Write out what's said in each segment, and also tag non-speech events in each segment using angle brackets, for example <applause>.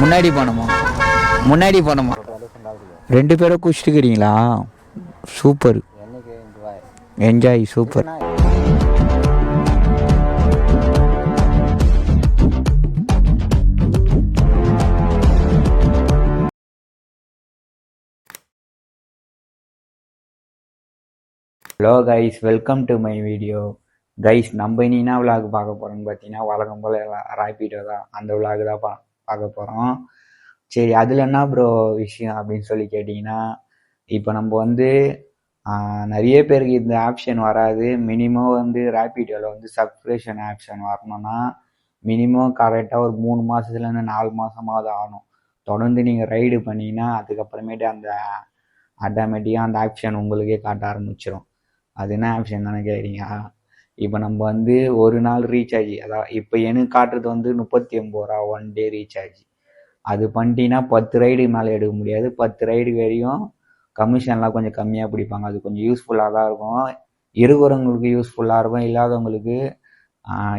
முன்னாடி போனோமா? முன்னாடி போனோமா? ரெண்டு பேரும் குடிச்சிட்டுக்கிறீங்களா super. Enjoy super. Hello guys welcome to my video guys நம்ம இனி என்ன விளாக் பார்க்க போகிறோம்னு பார்த்தீங்கன்னா வழக்கம் போல் ராப்பிட்டோ தான் அந்த விளாக் தான் பா பார்க்க போகிறோம் சரி அதில் என்ன ப்ரோ விஷயம் அப்படின்னு சொல்லி கேட்டிங்கன்னா இப்போ நம்ம வந்து நிறைய பேருக்கு இந்த ஆப்ஷன் வராது. மினிமம் வந்து ரேப்பிடோவில் வந்து சப்ஸ்கிரிப்ஷன் ஆப்ஷன் வரணும்னா மினிமம் கரெக்டாக ஒரு மூணு மாதத்துலேருந்து நாலு மாதமாவது ஆகணும். தொடர்ந்து நீங்கள் ரைடு பண்ணிங்கன்னா அதுக்கப்புறமேட்டு அந்த ஆட்டோமேட்டிக்காக அந்த ஆப்ஷன் உங்களுக்கே காட்ட ஆரம்பிச்சிடும் அது என்ன ஆப்ஷன் தானே கேட்குறீங்க இப்போ நம்ம வந்து ஒரு நாள் ரீசார்ஜ் அதான் இப்போ எனக்கு காட்டுறது வந்து முப்பத்தி ஒம்பது ரூபா ஒன் டே ரீசார்ஜ் அது பண்ணிட்டீங்கன்னா பத்து ரைடு மேலே எடுக்க முடியாது. பத்து ரைடு வரையும் கமிஷன்லாம் கொஞ்சம் கம்மியாக பிடிப்பாங்க. அது கொஞ்சம் யூஸ்ஃபுல்லாக தான் இருக்கும். இருக்கிறவங்களுக்கு யூஸ்ஃபுல்லாக இருக்கும். இல்லாதவங்களுக்கு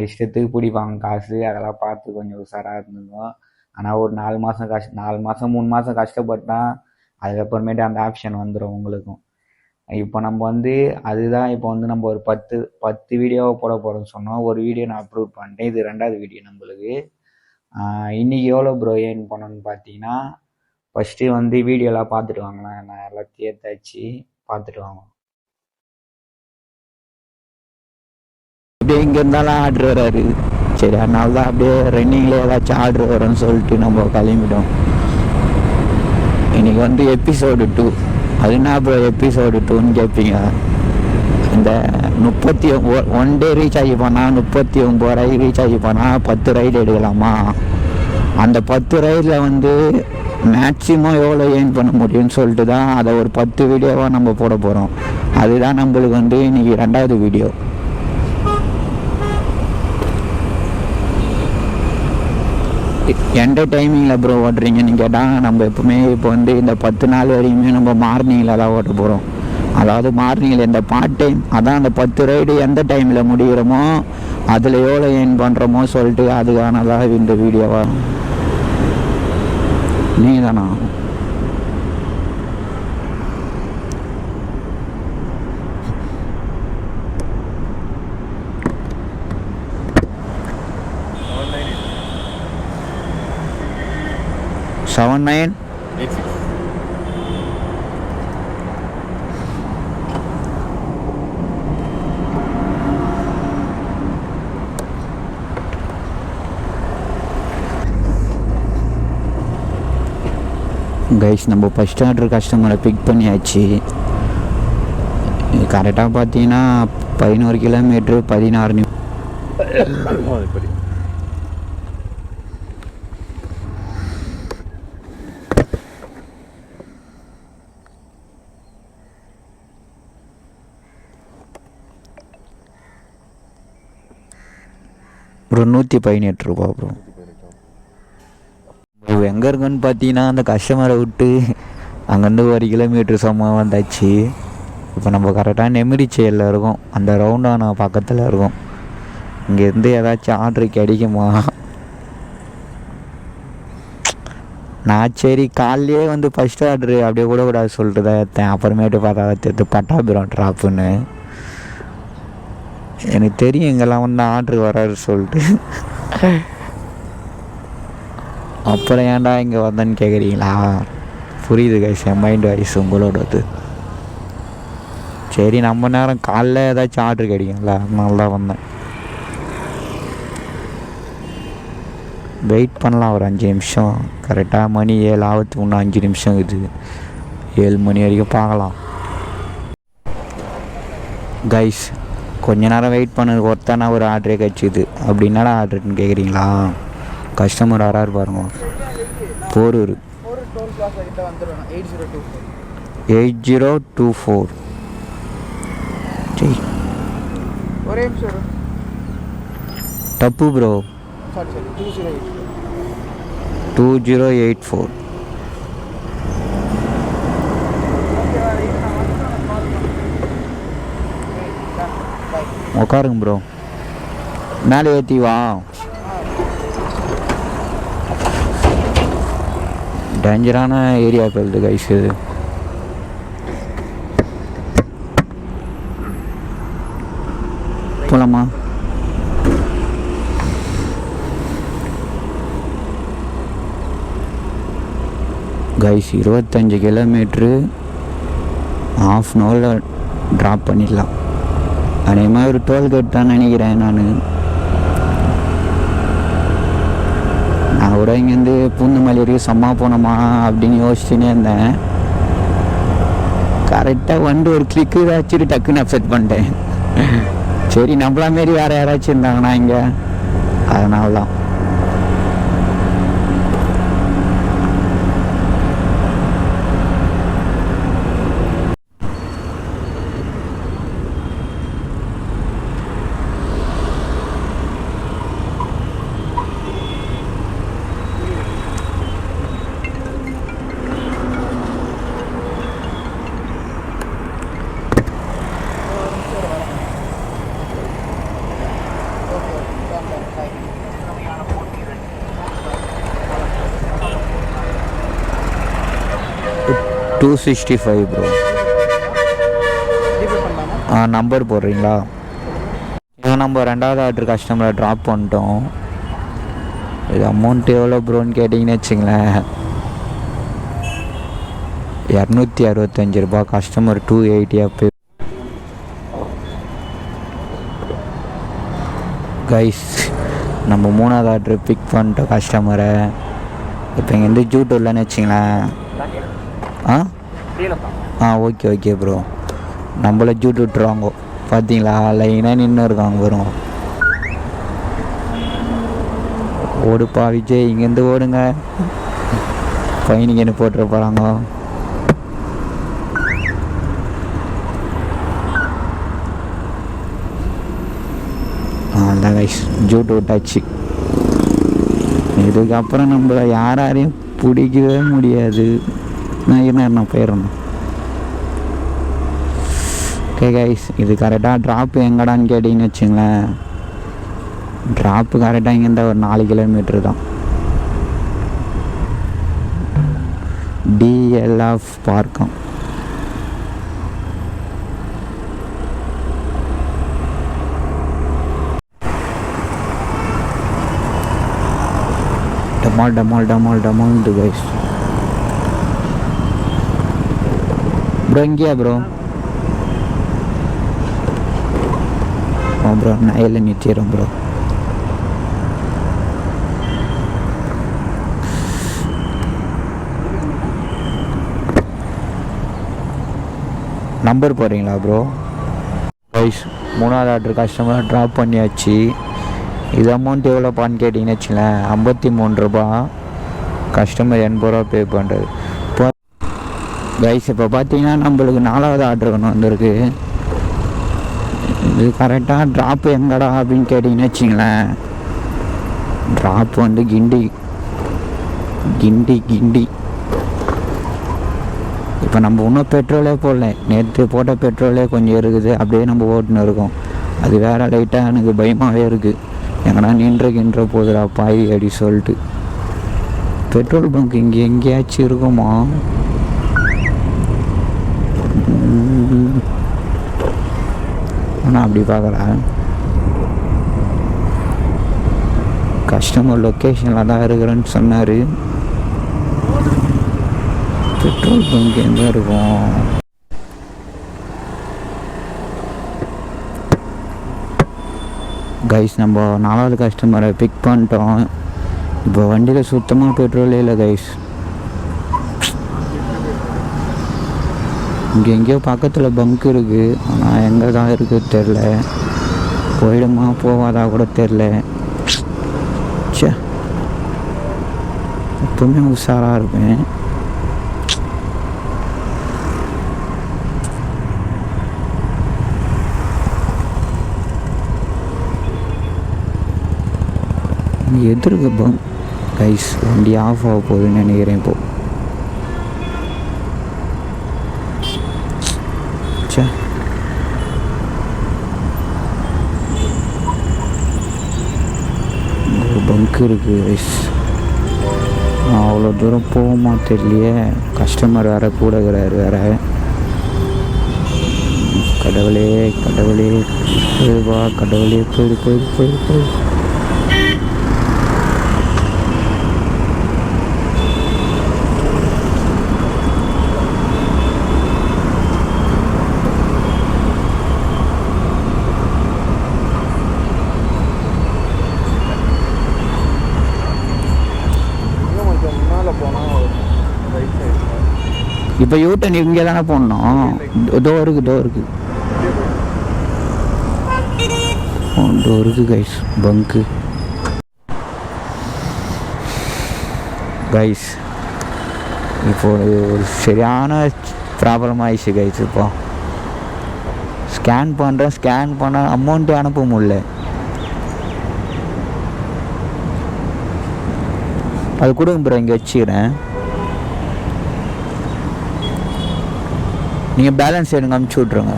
இஷ்டத்துக்கு பிடிப்பாங்க. காசு அதெல்லாம் பார்த்து கொஞ்சம் உஷாராக இருந்துங்க ஆனால் ஒரு நாலு மாதம் கஷ்ட நாலு மாதம் மூணு மாதம் கஷ்டப்பட்டால் அதுக்கப்புறமேட்டு அந்த ஆப்ஷன் வந்துடும் உங்களுக்கும். இப்போ நம்ம வந்து அதுதான் இப்போ வந்து நம்ம ஒரு பத்து பத்து வீடியோவை போட போகிறோம்னு சொன்னோம் ஒரு வீடியோ நான் அப்லோட் பண்ணிட்டேன். இது ரெண்டாவது வீடியோ நம்மளுக்கு. இன்றைக்கி இன்னைக்கு எவ்வளோ ப்ரோ ஏர்ன் பண்ணணும்னு பார்த்தீங்கன்னா ஃபஸ்ட்டு வந்து வீடியோலாம் பார்த்துட்டு வாங்கலாம். நான் எல்லாத்தையும் ஏற்றாச்சு பார்த்துட்டு வாங்கலாம். அப்படியே இங்கே இருந்தாலும் ஆர்டர் வராரு சரி அதனால தான் அப்படியே ரன்னிங்கில் ஏதாச்சும் ஆர்டர் வரும்னு சொல்லிட்டு நம்ம கிளம்பிட்டோம். இன்னைக்கு வந்து எபிசோடு டூ அது என்ன ப்ரோ எபிசோடு டூன்னு கேட்பீங்க இந்த முப்பத்தி ஒன் டே ரீசார்ஜ் பண்ணால் முப்பத்தி ஒம்பது ரயில் ரீசார்ஜ் பண்ணால் பத்து ரைடு எடுக்கலாமா? அந்த பத்து ரைடில் வந்து மேக்ஸிமம் எவ்வளோ ஏர்ன் பண்ண முடியும்னு சொல்லிட்டு தான் அதை ஒரு பத்து வீடியோவாக நம்ம போட போகிறோம் அதுதான் நம்மளுக்கு வந்து இன்னைக்கு ரெண்டாவது வீடியோ எந்த டைமிங்கில் ப்ரோ ஓட்டுறீங்கன்னு கேட்டால் நம்ம எப்பவுமே இப்போ வந்து இந்த பத்து நாள் வரையுமே நம்ம மார்னிங்கில் தான் ஓட்ட போகிறோம் அதாவது மார்னிங்கில் இந்த பார்ட் டைம் அதான் அந்த பத்து ரைடு எந்த டைமில் முடிகிறோமோ அதில் எவ்வளோ ஏர்ன் பண்ணுறோமோ சொல்லிட்டு அதுக்கானதாக இந்த வீடியோவாக நீ தானா செவன் நைன் கைஸ் நம்ம ஃபஸ்ட் ஆர்டர் கஸ்டமரை பிக் பண்ணியாச்சு. கரெக்டாக பார்த்தீங்கன்னா பதினோரு கிலோமீட்ரு பதினாறு நிமி <coughs> ப்ரோ நூற்றி பதினெட்டு ரூபா ப்ரோ ப்ரோ எங்கே இருக்குன்னு பார்த்தீங்கன்னா அந்த கஸ்டமரை விட்டு அங்கேருந்து ஒரு கிலோமீட்டர் சும்மா வந்தாச்சு. இப்போ நம்ம கரெக்டாக நெமிரி இருக்கோம். அந்த ரவுண்டான பக்கத்தில் இருக்கோம். இங்கேருந்து ஏதாச்சும் ஆர்டர் கிடைக்குமா? நான் சரி காலையே வந்து ஃபஸ்ட் ஆர்டரு அப்படியே கூட கூடாது சொல்லிட்டு தான் எடுத்தேன் அப்புறமேட்டு பார்த்தா தெரிஞ்சு பட்டாபிரம் ட்ராப்புன்னு எனக்கு தெரியும் இங்கெல்லாம் வந்து ஆர்டர் வராரு சொல்லிட்டு. அப்புறம் ஏன்டா இங்கே வந்தேன்னு கேட்குறீங்களா புரியுது கைஸ் என் மைண்ட் வாய்ஸ் உங்களோடது சரி நம்ம நேரம் காலைல ஏதாச்சும் ஆர்டர் கிடைக்கும்ல அதனால தான் வந்தேன். வெயிட் பண்ணலாம் ஒரு அஞ்சு நிமிஷம். கரெக்டாக மணி ஏழு ஆபத்து இன்னும் அஞ்சு நிமிஷம் இருக்குது. ஏழு மணி வரைக்கும் பார்க்கலாம். கைஸ் கொஞ்ச நேரம் வெயிட் பண்ணது ஒருத்தானா ஒரு ஆர்டரே கிடச்சிது. அப்படி என்னடா ஆர்டர்னு கேட்குறீங்களா கஸ்டமர் வராரு பாருங்க Porur. Eight zero two four. தப்பு bro two zero eight four உட்காருங்க ப்ரோ மேலே ஏற்றி வா. டேஞ்சரான ஏரியா போயிடுது கைஸ் இது. போலாமா? கைஸ் இருபத்தஞ்சு கிலோமீட்ரு ஆஃப் அன் ஹவரில் ட்ராப் பண்ணிடலாம். அதே மாதிரி ஒரு டோல்கேட் தான் நினைக்கிறேன் நான். நான் கூட இங்கேருந்து பூந்தமல்லி வரைக்கும் சும்மா போனோமா அப்படின்னு யோசிச்சுன்னே இருந்தேன். கரெக்டாக வந்து ஒரு கிளிக்கு வச்சுட்டு டக்குன்னு அப்செட் பண்ணிட்டேன். சரி நம்மளா மாரி வேறு யாராச்சும் இருந்தாங்கன்னா இங்கே. அதனால தான் டூ சிக்ஸ்டி ஃபைவ் ப்ரோ ஆ நம்பர் போடுறீங்களா? இது நம்ம ரெண்டாவது ஆர்டர் கஸ்டமரை ட்ராப் பண்ணிட்டோம். இது அமௌண்ட் எவ்வளோ ப்ரோன்னு கேட்டிங்கன்னு வச்சுங்களேன். இரநூத்தி அறுபத்தஞ்சு ரூபா கஸ்டமர் டூ எயிட்டி அப்போ கைஸ் நம்ம மூணாவது ஆர்டர் பிக் பண்ணிட்டோம் கஸ்டமரை இப்போ இங்கேருந்து ஜூட்டூர்லன்னு வச்சுங்களேன். ஆ? ஆ ஓகே ஓகே ப்ரோ நம்மள ஜூட் விட்டுருவாங்க. பார்த்தீங்களா லைனாக நின்று இருக்காங்க வரும் ஓடுப்பா விஜய். இங்கேருந்து ஓடுங்க. பையனுக்கு போட்டுற போகிறாங்க அதான் கைஸ் ஜூட் விட்டாச்சு. இதுக்கப்புறம் நம்மள யார் யாரையும் பிடிக்கவே முடியாது. நான் என்ன நான் போயிடணும். ஓகே கைஸ் இது கரெக்டாக ட்ராப்பு எங்கடான்னு கேட்டிங்கன்னு வச்சுங்களேன். ட்ராப்பு கரெக்டாக இங்கேருந்த ஒரு நாலு கிலோமீட்ரு தான். டிஎல்எஃப் பார்க்கம். டமால் டமால் டமால் டமால் கைஸ் ப்ரோ இங்கேயா ப்ரோ ப்ரோ நான் எல்லாம் ப்ரோ நம்பர் போடுறீங்களா ப்ரோ கைஸ் மூணாவது ஆர்டர் கஸ்டமர் ட்ராப் பண்ணியாச்சு. இது அமௌண்ட் எவ்வளோப்பான்னு கேட்டிங்கன்னு வச்சுங்களேன் ஐம்பத்தி மூணு ரூபா கஸ்டமர் எண்பது ரூபா பே பண்ணுறது இப்போ கைஸ் இப்போ பார்த்தீங்கன்னா நம்மளுக்கு நாலாவது ஆர்டர் ஒன்று வந்திருக்கு. இது கரெக்டாக ட்ராப் எங்கடா அப்படின்னு கேட்டிங்கன்னு வச்சிங்களேன். ட்ராப் வந்து கிண்டி. கிண்டி கிண்டி. இப்போ நம்ம இன்னும் பெட்ரோலே போடல. நேற்று போட்ட பெட்ரோலே கொஞ்சம் இருக்குது. அப்படியே நம்ம ஓட்டுன்னு இருக்கோம். அது வேற லைட்டாக எனக்கு பயமாகவே இருக்குது எங்கன்னா நின்று கின்ற போதுடா பாய் அப்படி சொல்லிட்டு. பெட்ரோல் பங்க் இங்கே எங்கேயாச்சும் இருக்குமா? ஆனால் அப்படி பார்க்கல. கஸ்டமர் லொக்கேஷனில் தான் இருக்கிறேன்னு சொன்னார். பெட்ரோல் பங்க் எங்கே இருக்கும்? கைஸ் நம்ம நாலாவது கஸ்டமரை பிக் பண்ணிட்டோம். இப்போ வண்டியில் சுத்தமாக பெட்ரோலே இல்லை கைஸ் இங்கே எங்கேயோ பக்கத்தில் பங்க் இருக்குது ஆனால் எங்கே தான் இருக்குது தெரில. போயிடுமா போகாதா கூட தெரில. சே எப்பவுமே உஷாராக இருப்பேன். இங்கே எதிர்க்கு பங்க் கைஸ் வண்டி ஆஃப் ஆக போகுதுன்னு நினைக்கிறேன் இப்போது இங்க இருக்கு நான் அவ்வளோ தூரம் போகுமா தெரியலையே. கஸ்டமர் வேற கூட இருக்கிறாரு வேற. கடவுளே கடவுளே. போயிடுவா கடவுளே போயிடு போயிடு போயிடு போயிடு இன்னும் கொஞ்சம் முன்னால் போனால் ரைட் சைடில் இப்போ யூட்டன் இங்கே தானே போடணும். டோ இருக்கு டோ இருக்கு. டோ இருக்கு கைஸ் பங்கு கைஸ் இப்போ ஒரு சரியான ப்ராப்ளம் ஆயிடுச்சு கைஸ் இப்போ. ஸ்கேன் பண்ணுறேன் ஸ்கேன் பண்ண அமௌண்ட்டு அனுப்ப முடியல. அது கொடுங்க ப்ரோ இங்கே வச்சுக்கிறேன். நீங்கள் பேலன்ஸ் எனக்கு அமுச்சு விட்ருங்க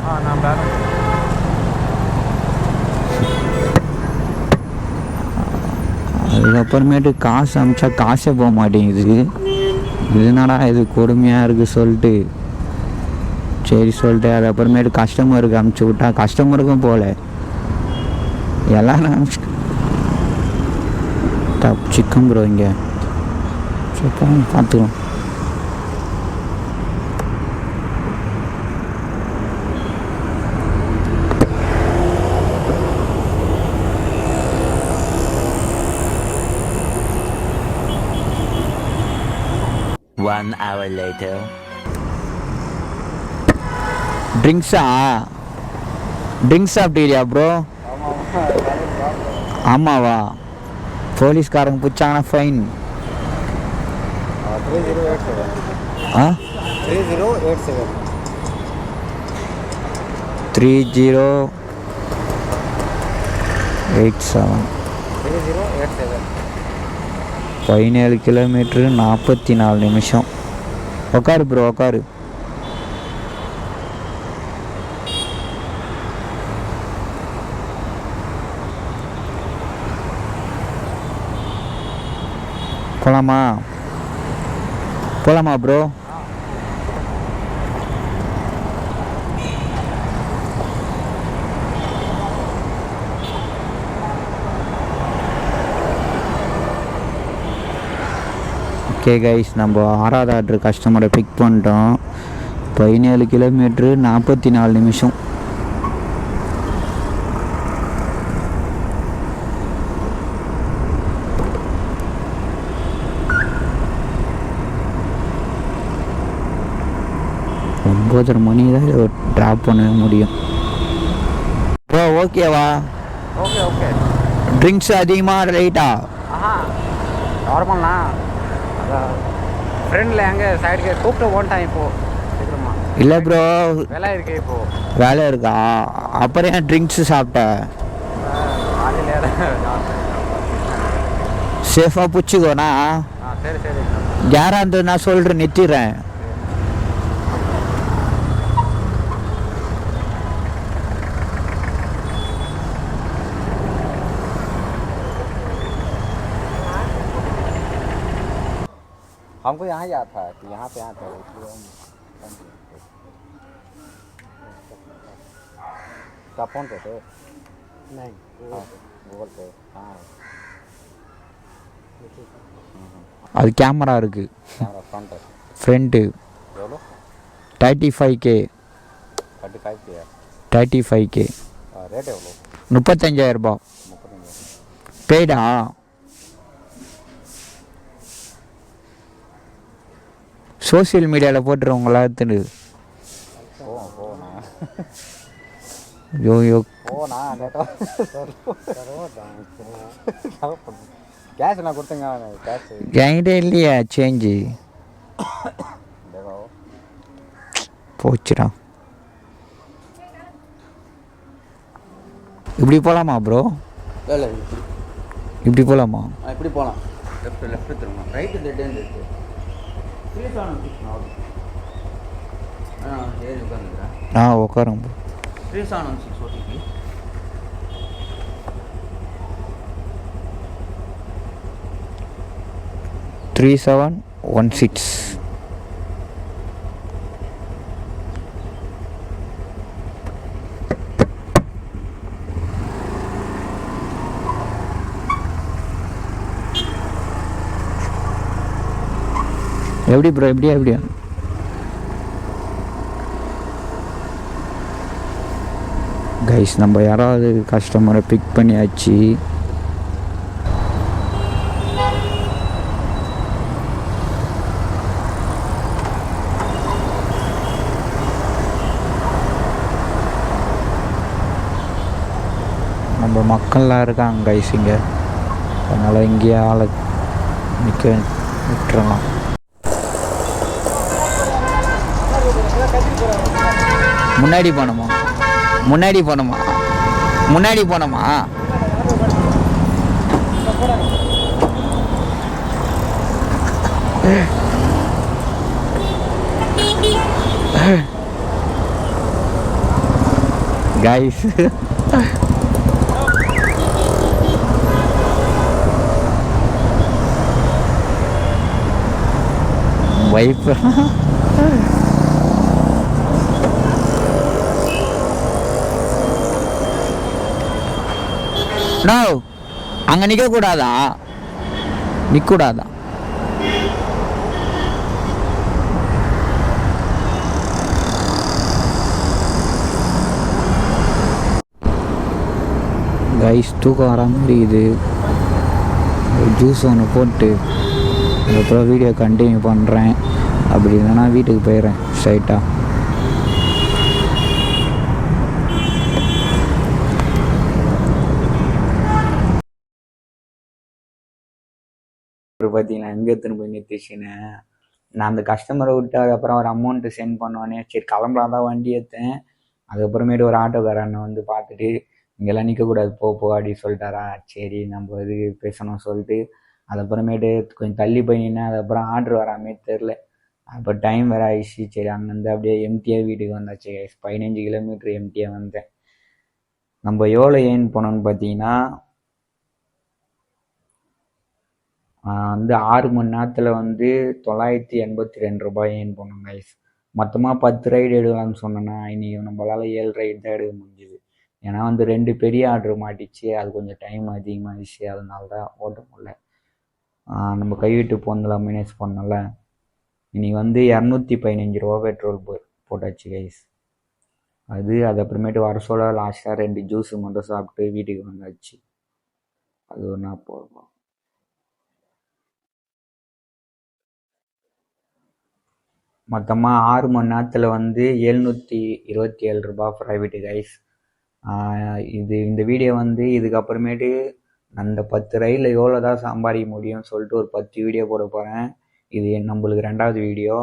அதுக்கப்புறமேட்டு காசு அமிச்சா காசே போக மாட்டேங்குது. இதனாடா இது கொடுமையாக இருக்குது சொல்லிட்டு. சரி சொல்லிட்டு அதுக்கப்புறமேட்டு கஸ்டமருக்கு அமுச்சு விட்டா கஸ்டமருக்கும் போகல எல்லாரும் அமுச்சு சிக்கன் ப்ரோ இங்கே. போங்க, பார்த்துக்கலாம். ஒன் ஹவர் லேட்டர் ட்ரிங்க்ஸா ட்ரிங்க்ஸ் சாப்பிட்டீரியா ப்ரோ ஆமாவா? போலீஸ்காரங்க பிடிச்சாங்கன்னா fine three zero eight seven three zero eight seven பதினேழு கிலோமீட்ரு நாற்பத்தி நாலு நிமிஷம். உக்காரு ப்ரோ உக்காரு. போலாமா? போலாமா ப்ரோ ஓகே கைஸ் நம்ம ஆறாவது ஆர்டர் கஸ்டமரை பிக் பண்ணிட்டோம். பதினேழு கிலோமீட்ரு நாற்பத்தி நாலு நிமிஷம். ஒம்பதரை மணி தான் ட்ராப் பண்ண முடியும். ப்ரோ ஓகேவா ஓகே ஓகே ட்ரிங்க்ஸ் அதிகமாக லைட்டா நார்மல்ண்ணா ஃப்ரெண்டில் எங்கே சைடுக்கு கூப்பிட்டு ஓன்ட்டான் இப்போது சீக்கிரமா. இல்லை ப்ரோ வேலை இருக்கு இப்போது வேலை இருக்கா? அப்புறம் ஏன் ட்ரிங்க்ஸ் சாப்பிட்ட? சேஃபாக பிடிச்சிக்கோண்ணா சரி சரி. யாராக இருந்தது நான் சொல்கிறேன் நிறுத்திடுறேன். हमको यहाँ याद था कि यहाँ पे यहाँ था इसलिए हम क्या फोन पे थे नहीं गूगल पे हाँ அது கேமரா இருக்குது कैमरा फ्रंट है ஃப்ரண்ட்டு बोलो thirty five K thirty five की है தேர்ட்டி ஃபைவ் கே रेट है बोलो முப்பத்தஞ்சாயிரரூபா मुफ्त பெய்டா சோசியல் மீடியாவில் போட்டுருவங்களா திண்டு ஐயோ கேஷ் நான் கொடுத்துங்க கேஷ். என்கிட்ட இல்லையா சேஞ்சு போச்சுடா. இப்படி போகலாமா ப்ரோ இல்லை இப்படி. போகலாமா இப்படி போகலாம் லெஃப்ட் லெஃப்ட் திரும்ப ரைட்டு த்ரீ செவன் ஆ ஏறி உட்காந்துக்கிறேன் ஆ உட்காருங்க bro three seven one six OTP three seven one six எப்படி ப்ரோ எப்படியா எப்படியா? கைஸ் நம்ம யாராவது கஸ்டமரை பிக் பண்ணியாச்சு. நம்ம மக்கள்லாம் இருக்காங்க கைஸ் இங்கே. அதனால் இங்கேயே ஆளை நிற்க விட்டுறலாம். முன்னாடி போனோமா? முன்னாடி போனோமா? முன்னாடி போனோமா? கைஸ் வைப்பு நோ அங்க நிக்க கூடாதா நிக்க கூடாதா கைஸ் தூக்கம் வர மாதிரி இது. ஜூஸ் ஒன்று போட்டு அதுக்கப்புறம் வீடியோ கண்டினியூ பண்ணுறேன் அப்படி இல்லைன்னா வீட்டுக்கு போயிடுறேன் ஸ்ட்ரைட்டாக பார்த்தீங்களா எங்கே எடுத்துன்னு போய் நிறுத்திச்சுன்னு நான் அந்த கஸ்டமரை விட்டு அதுக்கப்புறம் ஒரு அமௌண்ட்டு சென்ட் பண்ணோன்னே சரி கிளம்பலாம் தான் வண்டி எடுத்தேன் அதுக்கப்புறமேட்டு ஒரு ஆட்டோக்காரனை வந்து பார்த்துட்டு இங்கெல்லாம் நிற்கக்கூடாது போ போ அப்படின்னு சொல்லிட்டாரா. சரி நம்ம இது பேசணும் சொல்லிட்டு அதுக்கப்புறமேட்டு கொஞ்சம் தள்ளி போய் நின்று அதுக்கப்புறம் ஆர்டர் வராமே தெரில அப்போ டைம் வேறு ஆயிடுச்சு. சரி அங்கேருந்து அப்படியே எம்டியாக வீட்டுக்கு வந்தாச்சு பதினஞ்சு கிலோமீட்டர் எம்டியாக வந்தேன். நம்ம எவ்வளோ ஏன் போனோம்னு பார்த்தீங்கன்னா வந்து ஆறு மணி நேரத்தில் வந்து தொள்ளாயிரத்தி எண்பத்தி ரெண்டு ரூபாய் ஏன் போனோம் கைஸ் மொத்தமாக பத்து ரைடு எடுக்கலாம்னு சொன்னேன்னா இன்னைக்கு நம்மளால் ஏழு ரைடு தான் எடுக்க முடிஞ்சுது. ஏன்னா வந்து ரெண்டு பெரிய ஆர்டர் மாட்டிச்சு. அது கொஞ்சம் டைம் அதிகமாகிடுச்சு அதனால தான் ஓட்ட முடியல. நம்ம கைவிட்டு போனதில் மேனேஜ் பண்ணல. இனி வந்து இரநூத்தி பதினஞ்சு ரூபா பெட்ரோல் போ போட்டாச்சு கைஸ் அது அது அப்புறமேட்டு வர சொல்ல லாஸ்ட்டாக ரெண்டு ஜூஸு மட்டும் சாப்பிட்டு வீட்டுக்கு வந்தாச்சு. அது ஒன்றா நாற்பது மொத்தமாக ஆறு மணி நேரத்தில் வந்து எழுநூற்றி இருபத்தி ஏழு ரூபா ப்ரைவேட்டு கைஸ் இது இந்த வீடியோ வந்து இதுக்கப்புறமேட்டு அந்த பத்து ரயிலில் எவ்வளோ தான் சம்பாதிக்க முடியும்னு சொல்லிட்டு ஒரு பத்து வீடியோ போட போகிறேன் இது நம்மளுக்கு ரெண்டாவது வீடியோ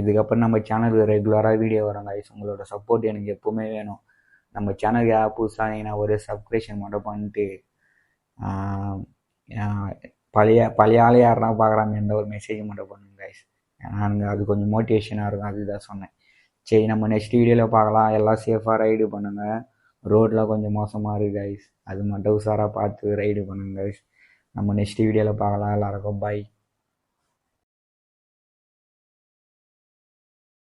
இதுக்கப்புறம் நம்ம சேனலுக்கு ரெகுலராக வீடியோ வரும் கைஸ் உங்களோட சப்போர்ட் எனக்கு எப்போவுமே வேணும். நம்ம சேனலுக்கு யார் புதுசாக நீங்கள் ஒரு சப்ஸ்கிரிப்ஷன் மட்டும் பண்ணிட்டு பழைய பழைய ஆளே யாருன்னா பார்க்குறாங்க எந்த ஒரு மெசேஜ் மட்டும் பண்ணுங்க. கைஸ் ஏன்னா அது கொஞ்சம் மோட்டிவேஷனாக இருக்கும் அதுதான் சொன்னேன். சரி நம்ம நெக்ஸ்ட் வீடியோவில் பார்க்கலாம். எல்லாம் சேஃபாக ரைடு பண்ணுங்கள் ரோட்டில் கொஞ்சம் மோசமாக இருக்குது கைஸ் அது மட்டும் உஷாராக பார்த்து ரைடு பண்ணுங்க கைஸ் நம்ம நெக்ஸ்ட் வீடியோவில் பார்க்கலாம். எல்லாருக்கும் பாய்